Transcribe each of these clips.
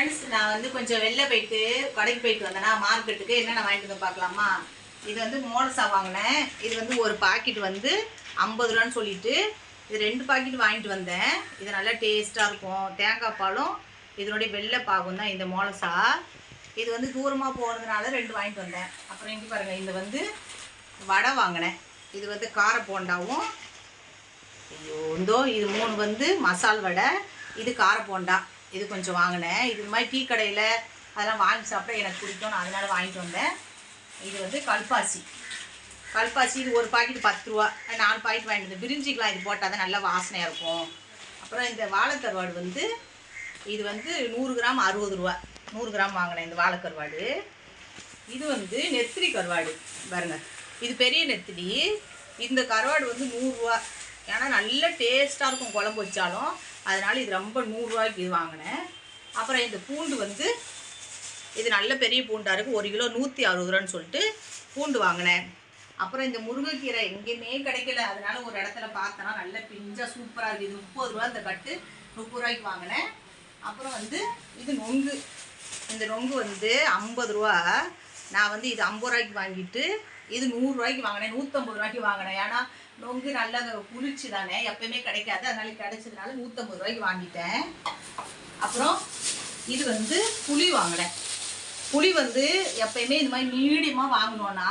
Friends நான் வந்து கொஞ்சம் வெளில போயிட்டு கடைக்கு போயிட்டு வந்தேன்னா மார்க்கெட்டுக்கு என்னென்ன வாங்கிட்டு வந்து பார்க்கலாமா? இது வந்து மோனசா வாங்கினேன். இது வந்து ஒரு பாக்கெட் வந்து ஐம்பது ரூபான்னு சொல்லிட்டு இது ரெண்டு பாக்கெட் வாங்கிட்டு வந்தேன். இது நல்லா டேஸ்ட்டாக இருக்கும். தேங்காய் பாலும் இதனுடைய வெள்ளை பாகும் தான் இந்த மோலசா இது வந்து தூரமாக போனதுனால ரெண்டு வாங்கிட்டு வந்தேன். அப்புறம் இங்கே பாருங்கள் இந்த வந்து வடை வாங்கினேன். இது வந்து கார போண்டாவும் ஐயோ இந்தோ இது மூணு வந்து மசால் வடை இது கார போண்டா. இது கொஞ்சம் வாங்கினேன். இது மாதிரி டீ கடையில் அதெல்லாம் வாங்கி சாப்பிட எனக்கு பிடிக்கும் நான் அதனால் வாங்கிட்டு வந்தேன். இது வந்து கல்பாசி. கல்பாசி இது ஒரு பாக்கெட் பத்து ரூபா. நாலு பாக்கெட் வாங்கிட்டு பிரிஞ்சிக்கலாம் இது போட்டால் தான் நல்லா வாசனையாக இருக்கும். அப்புறம் இந்த வாழைக்கருவாடு வந்து இது வந்து நூறு கிராம் அறுபது ரூபா. நூறு கிராம் வாங்கினேன் இந்த வாழைக்கருவாடு. இது வந்து நெத்திலி கருவாடு பாருங்கள் இது பெரிய நெத்திலி. இந்த கருவாடு வந்து நூறுரூவா ஏன்னா நல்ல டேஸ்ட்டாக இருக்கும் குழம்பு வச்சாலும். அதனால் இது ரொம்ப நூறுரூவாய்க்கு இது வாங்கினேன். அப்புறம் இந்த பூண்டு வந்து இது நல்ல பெரிய பூண்டாக இருக்குது ஒரு கிலோ நூற்றி அறுபது ரூபான்னு சொல்லிட்டு பூண்டு வாங்கினேன். அப்புறம் இந்த முருங்கைக்கீரை எங்கேயுமே கிடைக்கல. அதனால ஒரு இடத்துல பார்த்தேன்னா நல்ல பிஞ்சாக சூப்பராக இருக்குது இது முப்பது ரூபா இந்த கட்டு முப்பது ரூபாய்க்கு வாங்கினேன். அப்புறம் வந்து இது நொங்கு. இந்த நொங்கு வந்து ஐம்பது ரூபா. நான் வந்து இது ஐம்பது ரூபாய்க்கு வாங்கிட்டு இது நூறுரூவாய்க்கு வாங்கினேன் நூற்றம்பது ரூபாய்க்கு வாங்கினேன். ஏன்னா நொங்கு நல்ல குளிர்ச்சி தானே எப்பயுமே கிடைக்காது. அதனால கிடைச்சதுனால நூற்றம்பது ரூபாய்க்கு வாங்கிட்டேன். அப்புறம் இது வந்து புளி வாங்கினேன். புளி வந்து எப்பயுமே இந்த மாதிரி மீடியமாக வாங்கினோன்னா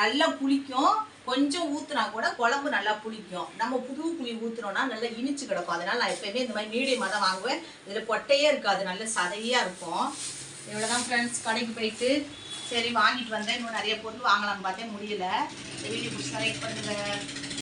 நல்லா புளிக்கும். கொஞ்சம் ஊற்றுனா கூட குழம்பு நல்லா புளிக்கும். நம்ம புது புளி ஊற்றுனோன்னா நல்லா இனிச்சு கிடக்கும். அதனால நான் எப்பயுமே இந்த மாதிரி மீடியமாக தான் வாங்குவேன். இதில் பொட்டையே இருக்காது நல்ல சதையாக இருக்கும். இவ்வளோதான் ஃப்ரெண்ட்ஸ் கடைக்கு போயிட்டு சரி வாங்கிட்டு வந்தேன். இன்னும் நிறைய பொருள் வாங்கலாம்னு பார்த்தேன். முடியல. வீடியோ பிடிச்சி லைக் பண்ணுங்கள்